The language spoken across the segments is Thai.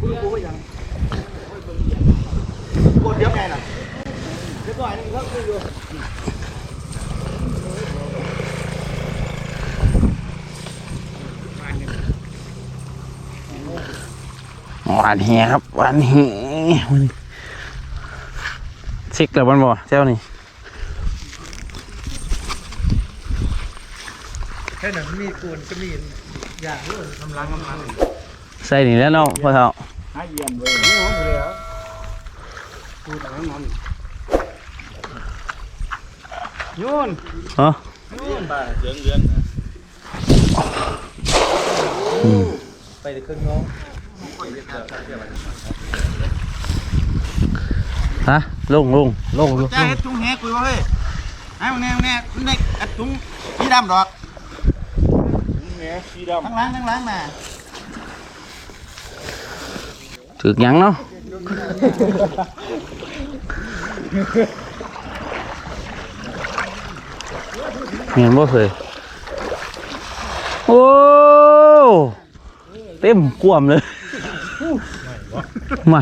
กดเดี๋ยวไงน่ะเดี๋ยวก่อนนี่เขาคุยอยู่หวานแหครับหวานแหมันเช็คแล้วมันบ่เจ้านี่แค่นั้นมีกูนก็มีอย่างนี้กำลังกำลังใส่นี่แล้วเนาะพ่อเฒ่า หาเยี่ยมเลยนี่หองเลยเหรอกูแต่นั้นมันโยนเนาะไปเด็กครึ่งน้องฮะลงลงลงลงจ้าเฮ็ดจุ้งแหกุยว่เฮ้ยไอ้มึงแน่แน่มึงได้อัดจุ้งสีดำดอกจุ้งแหสีดำทั้งล้างทั้งล้างมา ถึกหยังเนาะเห็นบ่เคยโอ้เต็มกวมเลยให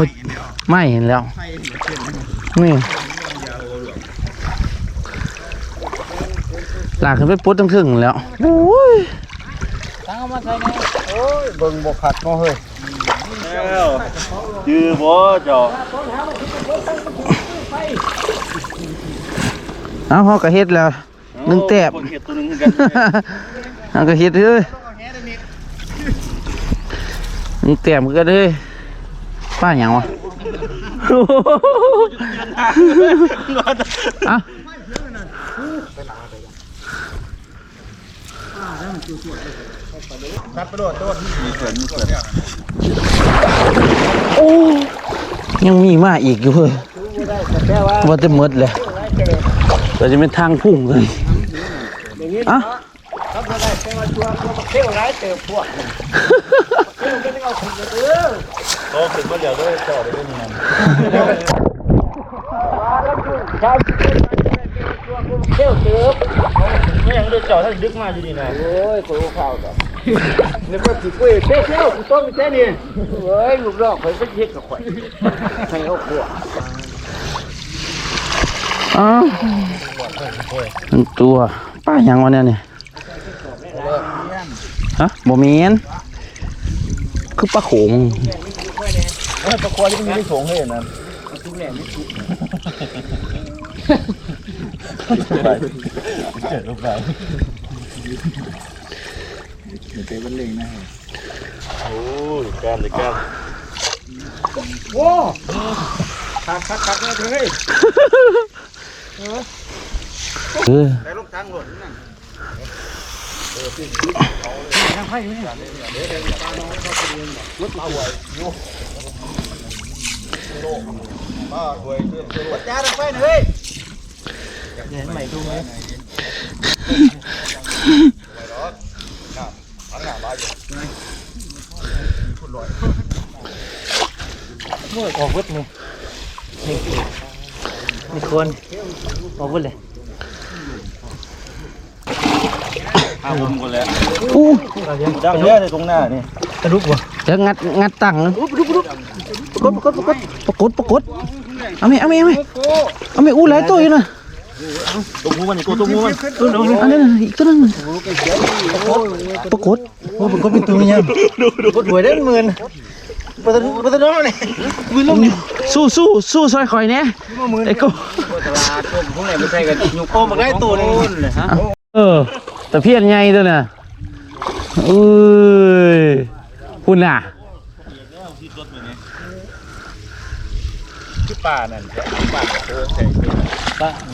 ม่เอาอดน้ำกันซอยเจ้ามาอู้กลางบักใหญ่เลยช่วยไอ้มันนี่ออกหมดแล้วเพิ่นว่าใส่ละอู้อู้คุณน่ะหมดไม่เห็นแล้วไฟหัวเชื่อมนี่ลากขึ้นไปปุ๊ดตั้งครึ่งแล้วโอ้ยตั้งเอามาใส่แน่โอ้ยเบิ่งบกขัดเนาะเฮ้ยชื่อบ่เจ้าเอาเขาก็เฮ็ดแล้วหนึ่งแตบคนเฮ็ดตัวหนึงคือกันเอาก็เฮ็ดเฮ้ยหนึ่งแตบมันก็เด้ย ป้าหยังวะเอ้าครับกระโดดโดดมีเพิ่นมีเพิ่นโอ้ยังมีมาอีกอยู่เฮ้ยแค่ว่าว่าจะหมดเลยเราจะเป็นทางพุ่งเลยอย่างนี้อะครับเราได้แค่ว่าชัวร์ตัวเที่ยวร้ายเจอพวกเที่ยว ก็ต้องเอาคนเด้อโตขึ้นมาแล้วเด้อเจ้าได้เป็นหยังครับเที่ยวเจอไม่ยังได้จ้าท่าดึกมาอยู่นี่นะโอ้ยกูข้าวกับนึกว่าสิกุ้ยเที่ยวเที่ยวกูต้มแค่นี้เฮ้ยลูกดอกข่อยไปเฮ็ดกับข่อยให้เอาขวดอ้าวหนึ่งตัวป้ายังวะเนี่ยเนี่ยฮะบ่มีน คือปลาโขงตะควายที่มันมีโถงให้นั่นทุกแหล่ไม่ทุกไปเจ็ดลูกไปเตะบันเลงนะโอ้ยการเลยการโอ้คักคักคักเลยเออแต่ลูกทางหล่นนั่น ทางไพ่นี่รถเราไว้โย่มาหวยเรื่องตัวจ้าทางไพ่เฮ้ยเห็นใหม่ดูไหม เมื่อออกวุ้นี่นี่นี่คนออกวุ้เลย ข้าวผมกันแล้วอู้ดังเยอะในตรงหน้านี่กระดุกวะจะงัดงัดตั้งนะปรากฏปรากฏปรากฏปรากฏปรากฏเอาไหมเอาไหมเอาไหมเอาไหมอู้หลายตัวอยู่นะตัวมูมันนี่ตัวตัวมูมันอันนั้นน่ะอีกตัวนึงปรากฏว่าปรากฏเป็นตัวยังกดหวยได้หมื่นปัตตานีปัตตานีนี่มือลุ่มนี่สู้สู้สู้ซอยคอยเนี่ยไอ้กูตลาดผมพวกไหนไม่ใช่กันยุโก้มาได้ตัวนึงเลยฮะเออ แต่เพี้ยนใหญ่ตัวน่ะเอ้ยคุณน่ะที่ป่านั่นแหละป่าโตใส่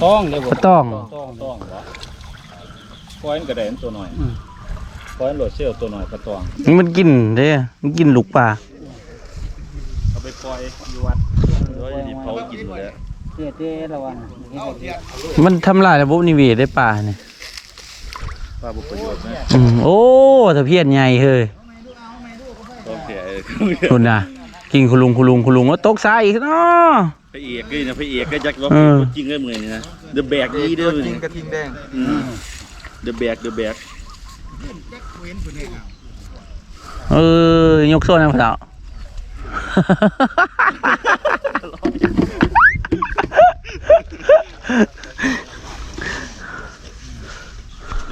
ต้องเดี๋ยวปลาต้องต้องต้องบ่ปล่อยมันกระเด็นตัวหน่อยปล่อยมันโหลดเซลล์ตัวหน่อยกระตองมันกินเด้มันกินลูกปลาเอาไปปล่อยอยู่วัดแล้วจะเผากินหมดแล้วเตี้ยเตี้ยระวังมันทำลายระบบนิเวศได้ปลาเนี่ย ปลาบุประโยชน์นะอืมโอ้แต่เพี้ยนใหญ่เฮ้ยต้องเสียคุณน่ะกินคุณลุงคุณลุงคุณลุงว่าตกสายอีกเนาะ พระเอกก็นะพระเอกก็ยักษ์ว่าเออ จริงเลยมึงนี่นะ The Bag นี่เด้อมึงกินนี่กระทิงแดงอืม The Bag The Bag เออยกโซ่นะพ่อเฒ่า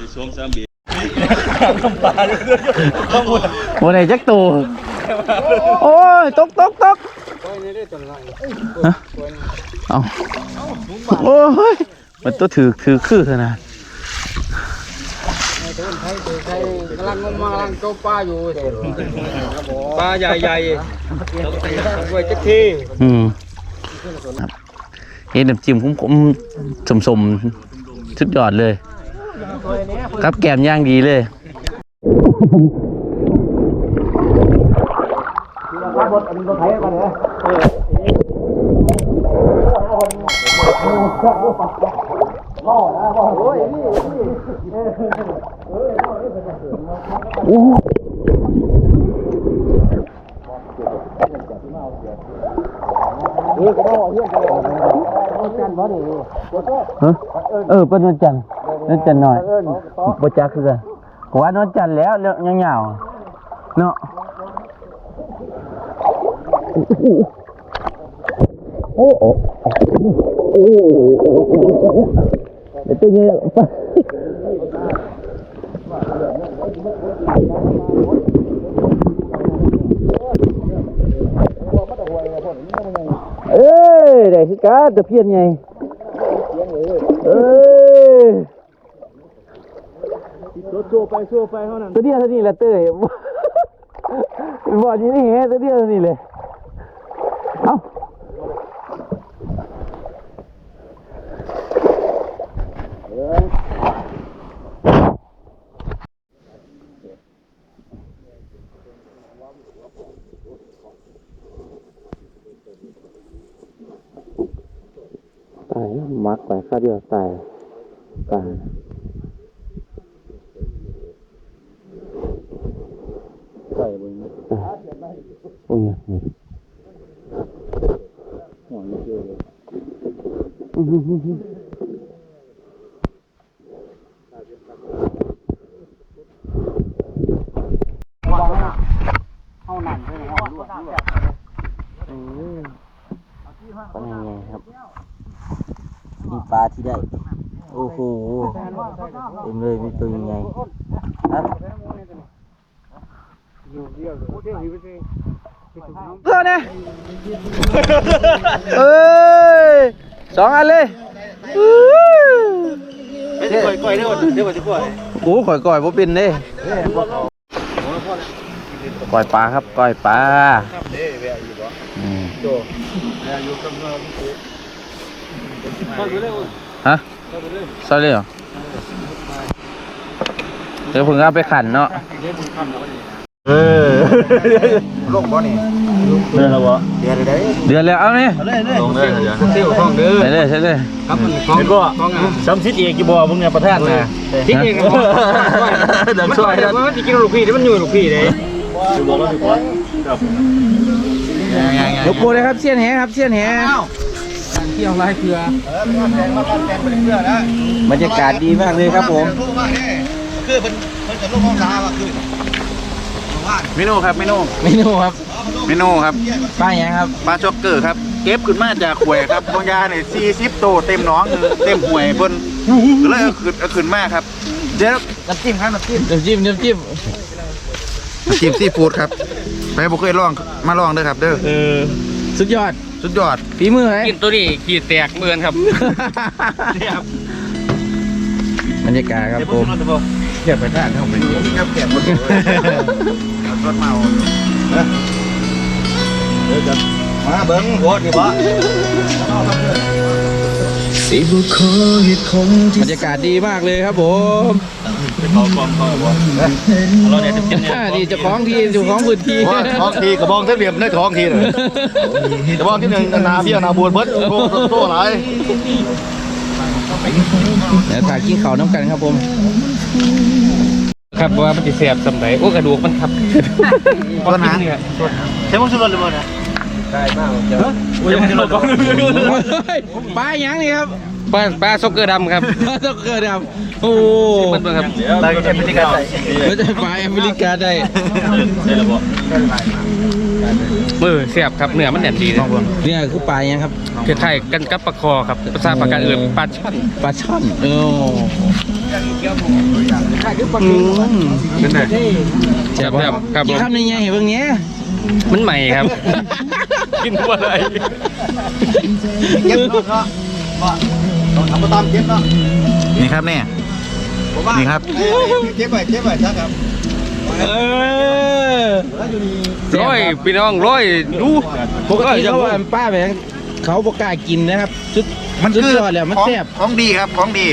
ในช่วงสามบีวันไหนจักตูโอ้ยตกตกตกฮะเอาโอ้ยมันตัวถือถือคือขนาดกำลังงมกำลังโจปลาอยู่ปลาใหญ่ใหญ่ไว้จักทีอืมครับเห็นน้ำจิ้มผมผมสมสมๆสุดยอดเลย ครับแกมย่างดีเลยฮะเออเป็นวันจันทร์ วันจันทร์หน่อยบ่จักคือกันก็ว่านวันจันทร์แล้วเรื่องยาวๆเนาะโอ้โหโอ้โหเดี๋ยวตัวนี้เอ้ยได้คือกันตะเพียนไงเอ้ย สู้ไปสู้ไปเท่านั้นตัวเดียวเท่านี้แหละเต้ยบอกอย่นี้แฮะตัวเดียวเท่านี้เลยเอ้าตายมักไปข้าเดียวตายตาย ใส่มึง โอ้ยนี่ ห่วงเยอะเลย ปลาไงครับมีปลาที่ได้ โอ้โห เต็มเลยมีตัวยังไงครับเพื่อนเนี่ยเอ้ยสองอันเลยไม่ได้ก่อยก่อยเด้อเดี๋ยวจะก่อยโอ้ข่อยก่อยบ่เป็นเด้ก่อยปลาครับก่อยปลาอืมฮะใส่เลยเหรอ เดี๋ยวผมเอาไปขันเนาะลงบ่นี่เดินแล้ววะเดี๋ยวได้เดือนแล้วเอาไหมลงเลยเดี๋ยวเที่ยวท้องเด้อใส่เลยใส่เลยครับมันเห็นบ่ซ้ำซิดเอกกี่บ่มึงเนี่ยประธานนะทิ้งเองครับเดินช่วยมันมันจะกินลูกพี่เดี๋ยวมันอยู่ลูกพี่เด้ดูบอกแล้วดูก่อนครับยกโปรเลยครับเสี้ยนแหครับเสี้ยนแหเที่ยวไรเพื่อบรรยากาศดีมากเลยครับผม คือเพิ่นเพิ่นจะลงห้องสาว่าคือเมนูครับเมนูเมนูครับเมนูครับป้ายังครับปลาช็อกเกอร์ครับ เก็บขึ้นมาจากหวยครับบางยาเนี่ยสี่สิบโตเต็มหน้องคือเต็มหวยเพิ่นก็เลยเอาขึ้นเอาขึ้นมาครับเดี๋ยวน้ำจิ้มครับน้ำจิ้มน้ำจิ้มน้ำจิ้มจิ้มซีฟู้ดครับไปบ่เคยลองมาลองเด้อครับ เด้อเออสุดยอดสุดยอดฝีมือไหมกินตัวนี้ขีดแตกเมือนครับบรรยากาศครับผม เก็บไปท่านเข้าไปครับเก็บหมดเลยรถเมาเดี๋ยวจะมาเบิ้งโคตรนี่บ่บรรยากาศดีมากเลยครับผมเราเนี่ยจะกินเนี่ยนี่เจ้าของทีมเจ้าของพื้นที่ว่าท้องทีกระบองเส้นเหลี่ยมในท้องทีเลยกระบองที่หนึ่งนาเบี้ยนาบวนเบิดโตโตหลายเดี๋ยวถ่ายกินข้าวน้ำกันครับผม คครับว่ามันจะเสียบสำไรโอ้กระดูกมันครับต้นหางเนี่ยใช้มุกสุรนหรือเปล่านะปลาหยังนี่ครับปลาปลาซ็อกเกอร์ดำครับปลาต้องเกิดครับโอ้มันเบิ่งครับเราจะเป็นพฤติกรรมใส่ไม่ใช่ปลาอเมริกาได้มือเสียบครับเนื้อมันแน่นดีนะเนี่ยคือปลาหยังครับคล้ายๆกันกับปลาคอครับภาษาปากกาอื่นปลาช่อนปลาช่อนโอ้ นั่นแหละแซ่บครับครับกินข้าวในไงเห็นเบิ่งเนี้ยมันใหม่ครับ กินอะไรเก็บเนาะเนาะต้องทำมาตามเก็บเนาะนี่ครับเนี่ยนี่ครับเก็บไว้เก็บไว้ซะครับเออร้อยพี่น้องร้อยดูปกติเขาว่าป้าแบบนั้นเขาบอกกล้ากินนะครับชุดมันสุดคือยอดแล้วมันของแซ่บของดีครับของดี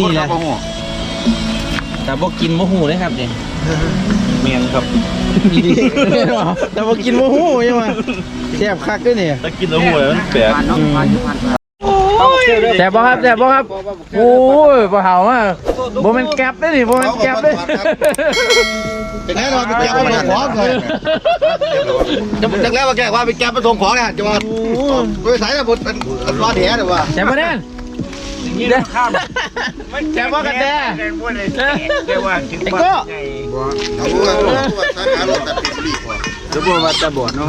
นี่แหละ ที่คเขาบ่ฮู้ แต่บอกกินโมหูเลยครับเนี่ยเมียนครับแต่บอกกินโมหูใช่ไหมแซ่บคักด้วยเนี่ยถ้ากินแล้วหัวมันแปลกแซ่บบ่ครับแซ่บบ่ครับโอ้ยบ่เห่ามากบ่แมันแก๊บได้นี่บ่แมันแก๊บได้จะแน่นอนไปแก้ว่าไปส่งของเลยจะจะแล้วว่าแก้ว่าไปแก้ไปส่งของเนี่ยจะว่าไปสายระบบเป็นรอดแหหรือว่าแซ่บบ่แน่ นแซ่บบ่กันแท้ไอ้โก้เอาว่าสายหารถตัดเป็นรีบว่าจะบอกว่าจะบอดเนาะ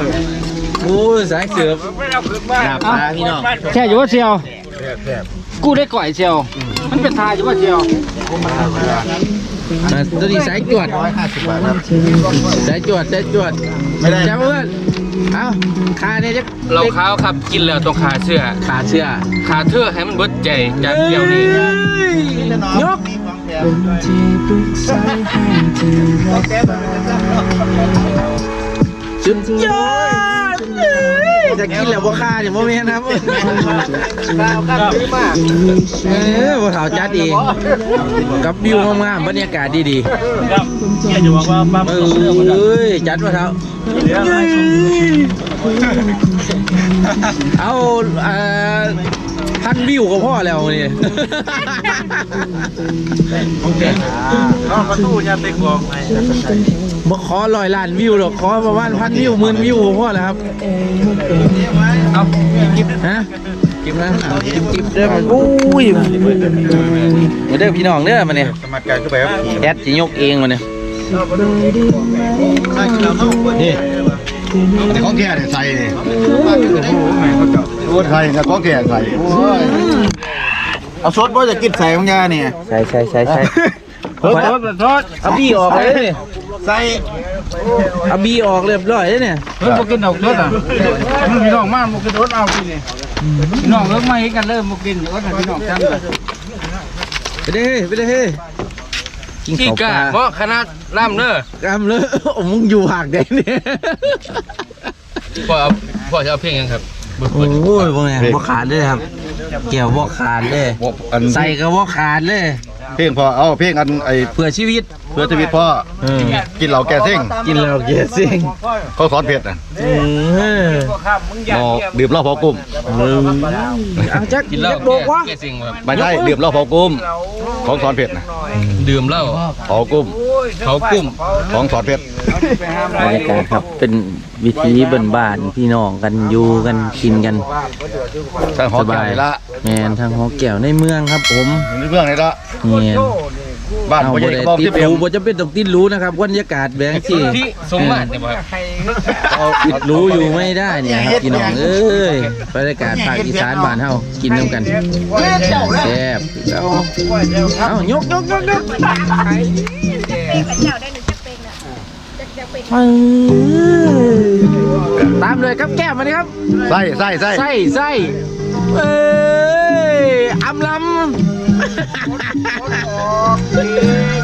โอ้ยสายเสือบดาบปลาพี่น้องแค่อยู่ว่าเชียวกูได้ก่อยเชียว มันเป็นทาอยู่ว่าเชียวอะตัวนี้สายจวดร้อยห้าสิบบาทครับสายจวดสายจวดไม่ได้จ้าเพื่อน เอ้าคาเนี่ยจะเราข้าวครับกินแล้วต้องขาเสื้อขาเสื้อขาเทือให้มันเบิดใจจากเดียวนี้ยกสุดยอดเอ้ย จะกินแล้วบ่คาเนี่ยบ่แม่นครับเออบ่เฒ่าจัดเองกับวิวงามๆบรรยากาศดีๆครับเนี่ยจะบอกว่าป้าเอ้ยจัดมาเท้าเอาเอ่อ พันวิวก็พอแล้วนี่น้องประตูยาเตะกองไงบ่ขอร้อยล้านวิวหรอกขอประมาณพันวิวหมื่นวิวก็พอแล้วครับเอาฮะจิบนะจิบจิบเด้อมันอุ้ยมาเด้อพี่น้องเด้อมาเนี่ยสมัครการก็ไปครับแอดจะยกเองมาเนี่ยนี่ แต่ของแก่เนี่ยใส่เนี่ยโอ้ไทยนะของแก่ใส่โอ้ยเอาซดบ่จะกินใส่ของยาเนี่ยใช่ใช่ใช่ใช่โทษโทษเอาบี้ออกเลยเนี่ยใส่เอาบี้ออกเรียบร้อยเลยเนี่ยเฮ้ยพวกกินดอกรถอะพี่น้องมาพวกกินรถเอาพี่นี่พี่น้องเลิกมาให้กันเริ่มพวกกินรถพี่น้องจำกันไปเด้อไปเด้อ กินที่ข้าวปกะลาเพราะคณะล่ำเด้อกำเลยโอ้มึงอยู่หักได้เนี่ยพ่อเอาพ่อจะเอาเพลงยังครับโอ้ยพวกนี้บ่ขาดเลยครับ เกี่ยวบ่ขาดเลยอันใส่ก็บ่ขาดเลย เพลงพอเอาเพลงอันไอเพื่อชีวิตเพื่อชีวิตพ่อเออกินเหล้าแก่เส้งกินแล้วเกียเสียงเขาสอนเพชรอะ เออ เอาดื่มเหล้าพอกุ้มเอาจักกินเหล้าจักโดกวะแก่สิ่งแบบไม่ได้ดื่มเหล้าพอกุ้ม ของสอนเพชรนะ ดื่มเหล้าพอกุ้ม เขากุ้ม ของสอนเพชร บรรยากาศครับเป็นวิถีบ้านๆพี่น้องกันอยู่กันกินกันทางหอสแก่บายนี่ละแมนทางหอแก้วในเมืองครับผม อยู่ในเรื่องนี่ละแมน บ้านเอาพ่อบ่ใหญ่ได้กระบอกติดที่เปียรู้บ่จะเป็นต้องติดรู้นะครับบรรยากาศแบบที่ที่สมบัติเนี่ยบ่ครับติดรู้อยู่ไม่ได้เนี่ยครับพี่น้องเอ้ยบรรยากาศภาคอีสานบ้านเฮากินน้ำกันแซ่บเอาเอายกยกยกยกเป็นกับเจ้าได้หนึ่งจะเป็นอะจะจะเป็นตามเลยครับแก้มมาดิครับไส้ไส้ไส้ไส้ไส้เอ้ย อำลำ